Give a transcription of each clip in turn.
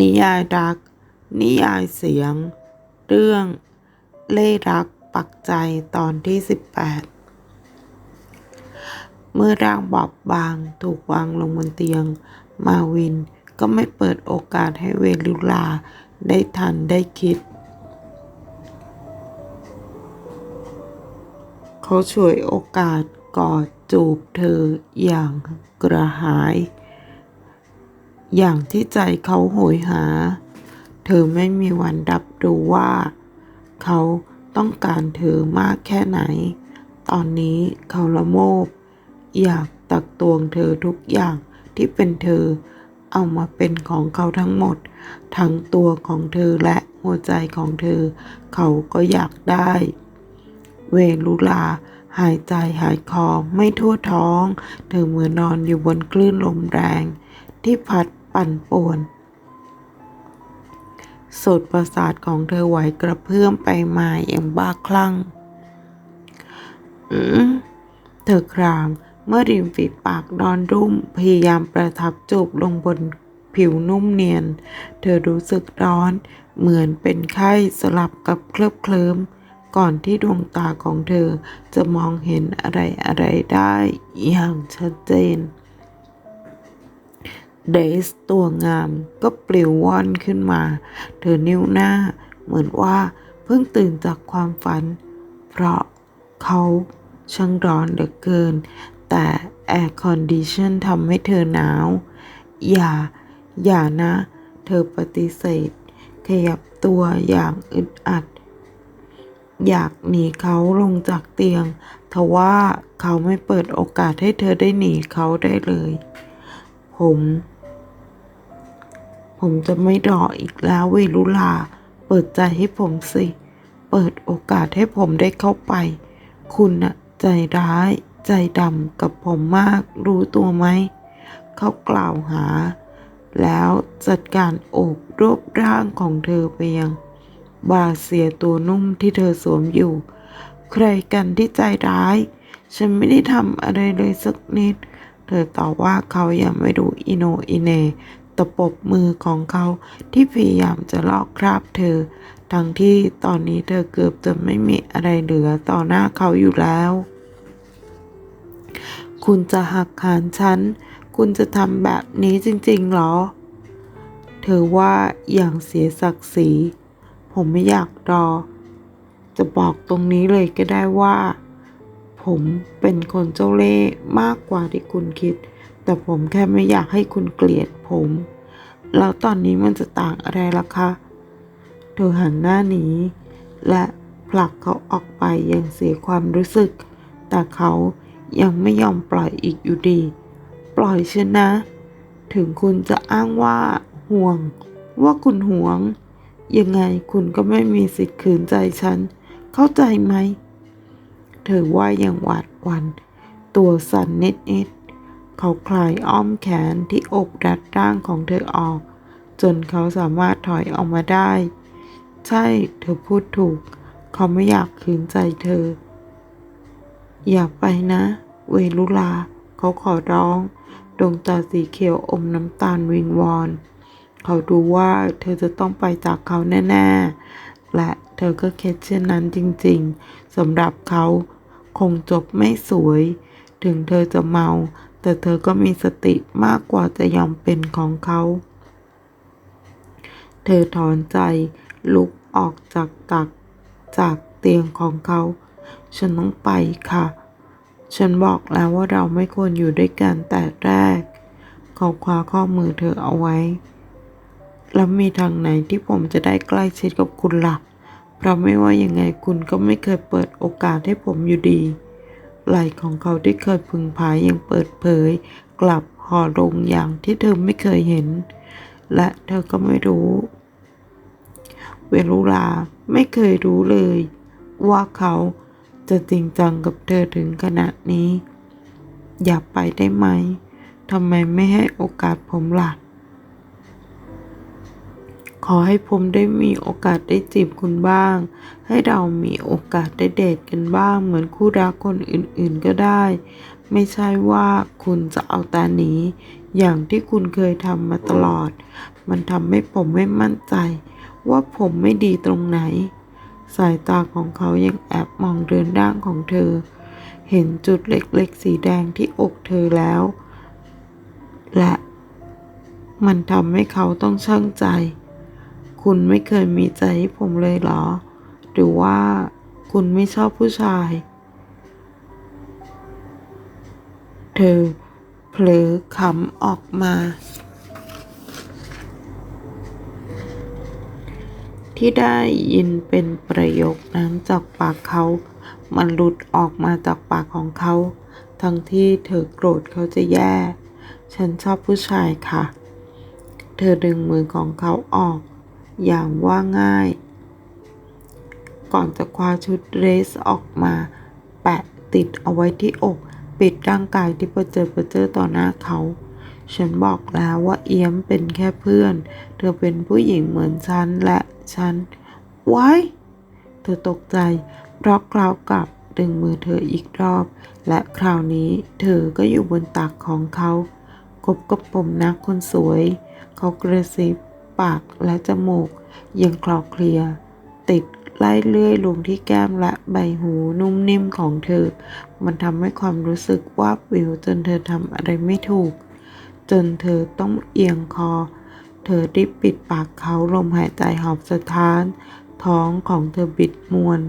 นิยายรัก นิยายเสียง เรื่อง เล่รักปักใจตอนที่ 18 เมื่อร่างบอบบางถูกวางลงบนเตียง มาวินก็ไม่เปิดโอกาสให้เวลุลาได้ทันได้คิด เขาฉวยโอกาสกอดจูบเธออย่างกระหาย อย่างที่ใจเขาโหยหา เธอไม่มีวันรับรู้ว่า เขาต้องการเธอมากแค่ไหน ตอนนี้เขาละโมบ อยากตักตวงเธอทุกอย่างที่เป็นเธอเอามาเป็นของเขาทั้งหมด ทั้งตัวของเธอและหัวใจของเธอ เขาก็อยากได้ เวลุลาหายใจหายคอไม่ทั่วท้อง เธอเหมือนนอนอยู่บนคลื่นลมแรง ที่พัด ปั่นป่วนโสดประสาทของเธอไหวกระเพื่อมไปมาอย่างบ้าคลั่ง อืมเธอครางเมื่อริมฝีปากดอนรุ่ม พยายามประทับจูบลงบนผิวนุ่มเนียน เธอรู้สึกร้อน เหมือนเป็นไข้สลับกับเคลิบเคลิ้ม ก่อนที่ดวงตาของเธอจะมองเห็นอะไรอะไรได้อย่างชัดเจน เดสตัวงามก็ปลิวว่อนขึ้นมา เธอนิ้วหน้าเหมือนว่าเพิ่งตื่นจากความฝัน เพราะเขาช่างร้อนเหลือเกิน แต่แอร์คอนดิชันทำให้เธอหนาว อย่า อย่านะ เธอปฏิเสธ ขยับตัวอย่างอึดอัด อยากหนีเขาลงจากเตียง ทว่าเขาไม่เปิดโอกาสให้เธอได้หนีเขาได้เลย ผม ผมจะไม่รออีกแล้วเวลุลา เปิดใจให้ผมสิ เปิดโอกาสให้ผมได้เข้าไป คุณน่ะใจร้าย ใจดำกับผมมากรู้ตัวไหม เขากล่าวหา แล้วจัดการโอบรวบร่างของเธอไปยังบาเสียตัวนุ่มที่เธอสวมอยู่ ใครกันที่ใจร้าย ฉันไม่ได้ทำอะไรเลยสักนิด เธอตอบว่าเขายังไม่รู้อิโนอิเน ตะปบมือของเขาที่พยายามจะลอกคราบเธอ ทั้งที่ตอนนี้เธอเกือบจะไม่มีอะไรเหลือต่อหน้าเขาอยู่แล้ว คุณจะหักหานฉัน คุณจะทำแบบนี้จริงๆหรอ เธอว่าอย่างเสียศักดิ์ศรี ผมไม่อยากรอ จะบอกตรงนี้เลยก็ได้ว่า ผมเป็นคนเจ้าเล่ห์มากกว่าที่คุณคิดแต่ผมแค่ไม่อยากให้คุณเกลียดผม แล้วตอนนี้มันจะต่างอะไรล่ะคะ เธอหันหน้าหนี และผลักเขาออกไปอย่างเสียความรู้สึก แต่เขายังไม่ยอมปล่อยอีกอยู่ดี ปล่อยฉันนะ ถึงคุณจะอ้างว่าห่วง ว่าคุณห่วง ยังไงคุณก็ไม่มีสิทธิ์ขืนใจฉัน เข้าใจไหม เธอว่าอย่างหวาดหวัน่นตัวสั่นนิดๆ เขาคลายอ้อมแขนที่อกรัดร่างของเธอออก จนเขาสามารถถอยออกมาได้ ใช่เธอพูดถูก เขาไม่อยากขืนใจเธอ อย่าไปนะ เวลุลา เขาขอร้อง ดวงตาสีเขียวอมน้ำตาลวิงวอน เขาดูว่าเธอจะต้องไปจากเขาแน่ ๆ และเธอก็คิดเช่นนั้นจริงๆสำหรับเขาคงจบไม่สวย ถึงเธอจะเมา แต่เธอก็มีสติมากกว่าจะยอมเป็นของเขา เธอถอนใจลุกออกจากตักจากเตียงของเขา ฉันต้องไปค่ะ ฉันบอกแล้วว่าเราไม่ควรอยู่ด้วยกันแต่แรก เขาคว้าข้อมือเธอเอาไว้ แล้วมีทางไหนที่ผมจะได้ใกล้ชิดกับคุณละ่ะ เพราะไม่ว่ายังไงคุณก็ไม่เคยเปิดโอกาสให้ผมอยู่ดี ไหล่ของเขาที่เคยพึงพายยังเปิดเผย กลับห่อลงอย่างที่เธอไม่เคยเห็น และเธอก็ไม่รู้ เวลุลาไม่เคยรู้เลย ว่าเขาจะจริงจังกับเธอถึงขนาดนี้ อย่าไปได้ไหมทำไมไม่ให้โอกาสผมล่ะ ขอให้ผมได้มีโอกาสได้จีบคุณบ้าง ให้เรามีโอกาสได้เดทกันบ้าง เหมือนคู่รักคนอื่นๆก็ได้ ไม่ใช่ว่าคุณจะเอาต่หนี อย่างที่คุณเคยทำมาตลอด มันทำให้ผมไม่มั่นใจ ว่าผมไม่ดีตรงไหน สายตาของเขายังแอบมองเรือนร่างของเธอ เห็นจุดเล็กๆ สีแดงที่อกเธอแล้ว และมันทำให้เขาต้องช่างใจ คุณไม่เคยมีใจให้ผมเลยเหรอ หรือว่าคุณไม่ชอบผู้ชาย เธอเผลอขำออกมา ที่ได้ยินเป็นประโยคนั้นจากปากเขา มันหลุดออกมาจากปากของเขา ทั้งที่เธอโกรธเขาจะแย่ ฉันชอบผู้ชายค่ะ เธอดึงมือของเขาออก อย่างว่าง่าย ก่อนจะคว้าชุดเรสออกมา แปะติดเอาไว้ที่อก ปิดร่างกายที่ประเจิดประเจิดต่อหน้าเขา ฉันบอกแล้วว่าเอี้ยมเป็นแค่เพื่อน เธอเป็นผู้หญิงเหมือนฉันและฉันว้ เธอตกใจ เพราะคราวกลับดึงมือเธออีกรอบ และคราวนี้เธอก็อยู่บนตักของเขากบกับผมนักคนสวย เขากระซิบ ปากและจมูกยังคลอเคลียร์ติดไล่เลื่อยลงที่แก้มและใบหูนุ่มนิ่มของเธอ มันทำให้ความรู้สึกวาบวิวจนเธอทำอะไรไม่ถูก จนเธอต้องเอียงคอ เธอรีบปิดปากเขาลมหายใจหอบสะท้าน ท้องของเธอบิดมวน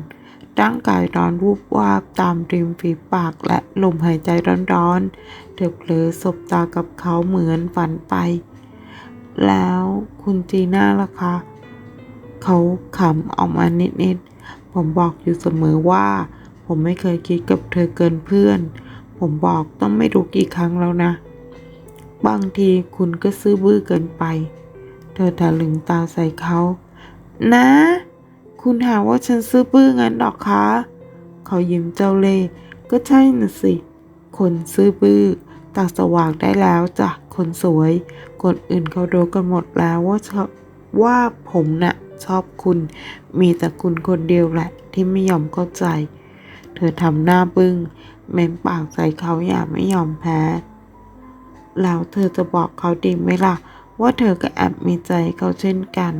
ร่างกายร้อนวูบวาบตามริมฝีปากและลมหายใจร้อนๆ เธอเผลอสบตากับเขาเหมือนฝันไป แล้วคุณจีน่าล่ะคะ เขาขำออกมานิดๆ ผมบอกอยู่เสมอว่า ผมไม่เคยคิดกับเธอเกินเพื่อน ผมบอกต้องไม่รู้กี่ครั้งแล้วนะ บางทีคุณก็ซื่อบื้อเกินไป เธอตะลึงตาใส่เขา นะ คุณหาว่าฉันซื่อบื้องั้นหรอคะ เขายิ้มเจ้าเล่ก็ใช่น่ะสิ คนซื่อบื้อตาสว่างได้แล้วจ้ะคนสวย คนอื่นเขารู้กันหมดแล้วว่าชอบว่าผมน่ะชอบคุณ มีแต่คุณคนเดียวแหละ ที่ไม่ยอมเข้าใจ เธอทำหน้าบึง้งเม้มปากใส่เขาอย่างไม่ยอมแพ้ แล้วเธอจะบอกเขาดีไหมล่ะ ว่าเธอก็แอบมีใจเขาเช่นกัน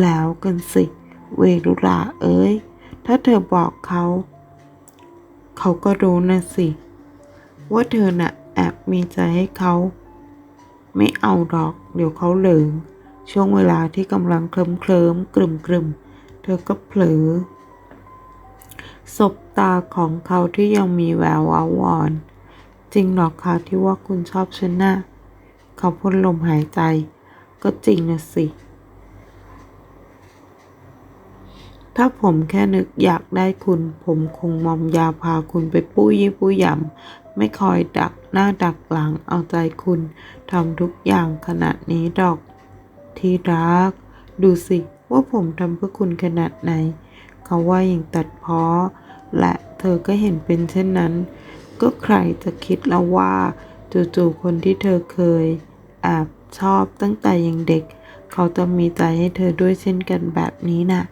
แล้วกันสิ เวรุลาเอ้ย ถ้าเธอบอกเขา เขาก็รู้นะสิ ว่าเธอน่ะแอบมีใจให้เขา ไม่เอาหรอก เดี๋ยวเขาเหลิงช่วงเวลาที่กำลังเคลิ้มเคลิมกลุ่มกลุ่มเธอก็เผลอสบตาของเขาที่ยังมีแวววาวอนจริงหรอกคะที่ว่าคุณชอบฉันนะ่ะเขาพ่นลมหายใจ ก็จริงนะสิ ถ้าผมแค่นึกอยากได้คุณ ผมคงมอมยาพาคุณไปปุ้ยยี่ปุ้ยยำ ไม่คอยดักหน้าดักหลังเอาใจคุณทำทุกอย่างขนาดนี้ดอก ที่รัก ดูสิว่าผมทำเพื่อคุณขนาดไหน เขาว่าอย่างตัดพ้อ และเธอก็เห็นเป็นเช่นนั้น ก็ใครจะคิดแล้วว่า จู่ๆคนที่เธอเคยแอบชอบตั้งแต่ยังเด็ก เขาจะมีใจให้เธอด้วยเช่นกันแบบนี้น่ะ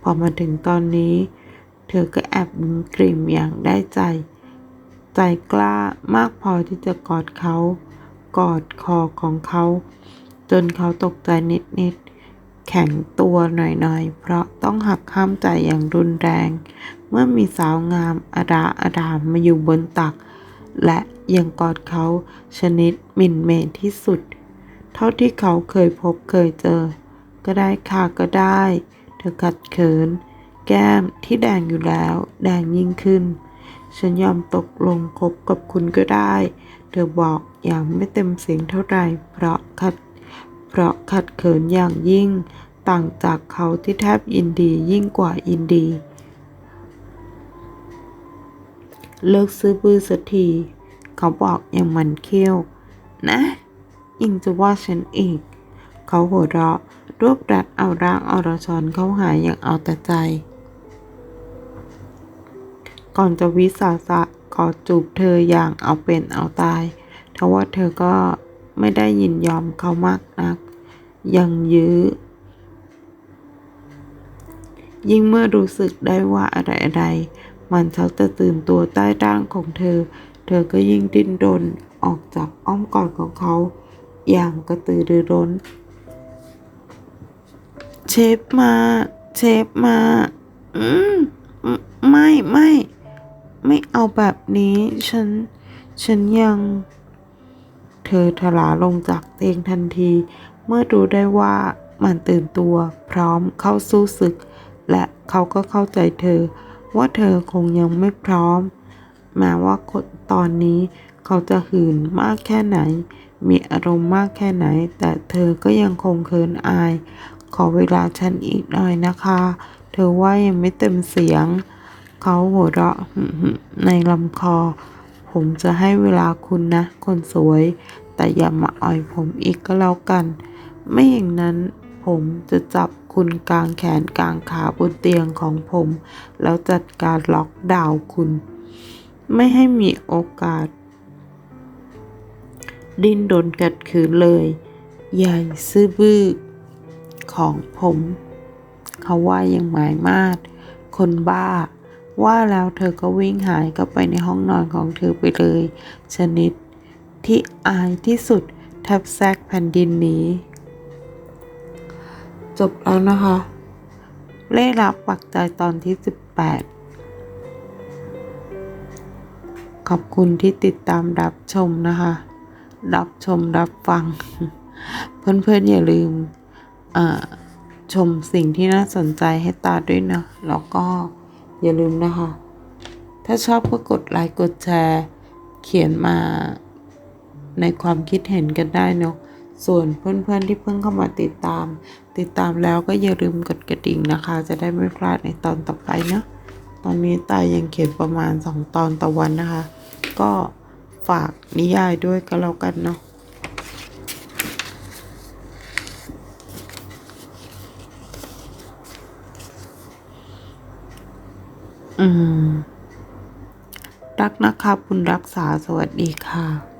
พอมาถึงตอนนี้ เธอก็แอบกริ่มอย่างได้ใจ ใจกล้ามากพอที่จะกอดเขา กอดคอของเขา จนเขาตกใจนิดๆ แข็งตัวหน่อยๆ เพราะต้องหักข้ามใจอย่างรุนแรง เมื่อมีสาวงามอาดาอาดามมาอยู่บนตัก และยังกอดเขาชนิดหมิ่นเมนที่สุด เท่าที่เขาเคยพบเคยเจอ ก็ได้ค่ะก็ได้ เธอกัดเขิน แก้มที่แดงอยู่แล้ว แดงยิ่งขึ้น ฉันยอมตกลงคบกับคุณก็ได้ เธอบอกอย่างไม่เต็มเสียงเท่าไหร่เพราะขัด เพราะขัดเขินอย่างยิ่ง ต่างจากเขาที่แทบยินดียิ่งกว่ายินดี เลิกซื้อบื้อสักทีเขาบอกอย่างมันเขี้ยว นะยังจะว่าฉันอีก เขาหัวเราะรวบรัดเอาร่างอรชรเข้าหาอย่างเอาแต่ใจ ก่อนจะวิสาสะขอจูบเธออย่างเอาเป็นเอาตายทว่าเธอก็ไม่ได้ยินยอมเขามากนัก ยังยื้อ ยิ่งเมื่อรู้สึกได้ว่าอะไรอะไรมันชักจะตื่นตัวใต้ร่างของเธอ เธอก็ยิ่งดิ้นรนออกจากอ้อมกอดของเขา อย่างกระตือรือร้น เชฟมา เชฟมา อืมอืมไม่ ไม่ ไม่เอาแบบนี้ ฉัน ฉันยัง เธอถลาลงจากเตียงทันที เมื่อรู้ได้ว่ามันตื่นตัวพร้อมเข้าสู้ศึก และเขาก็เข้าใจเธอ ว่าเธอคงยังไม่พร้อม แม้ว่าคนตอนนี้เขาจะหื่นมากแค่ไหน มีอารมณ์มากแค่ไหน แต่เธอก็ยังคงเคินอาย ขอเวลาฉันอีกหน่อยนะคะ เธอว่ายังไม่เต็มเสียง เขาหัวเราะในลำคอ ผมจะให้เวลาคุณนะ คนสวย แต่อย่ามาอ่อยผมอีกก็แล้วกัน ไม่อย่างนั้นผมจะจับคุณกลางแขนกลางขาบนเตียงของผม แล้วจัดการล็อกดาวน์คุณ ไม่ให้มีโอกาส ดิ้นโดนกัดขืนเลย ใหญ่ซื่อบื้อของผม เขาว่ายังหมายมาด คนบ้า ว่าแล้วเธอก็วิ่งหายเข้าไปในห้องนอนของเธอไปเลย ชนิดที่อายที่สุดแทบแทกแผ่นดินนี้ จบแล้วนะคะ เล่รักปักใจตอนที่ 18 ขอบคุณที่ติดตามรับชมนะคะ รับชมรับฟัง เพื่อนๆอย่าลืมชมสิ่งที่น่าสนใจให้ตาด้วยนะ แล้วก็ อย่าลืมนะคะ ถ้าชอบก็กดไลค์กดแชร์ เขียนมาในความคิดเห็นกันได้เนาะส่วนเพื่อนๆที่เพิ่งเข้ามาติดตาม ติดตามแล้วก็อย่าลืมกดกระดิ่งนะคะ จะได้ไม่พลาดในตอนต่อไปเนาะตอนนี้ตายยังเขียนประมาณ 2 ตอนต่อวันนะคะ ก็ฝากนิยายด้วยก็แล้วกันเนาะ อืม รักนะคะคุณรักษาสวัสดีค่ะ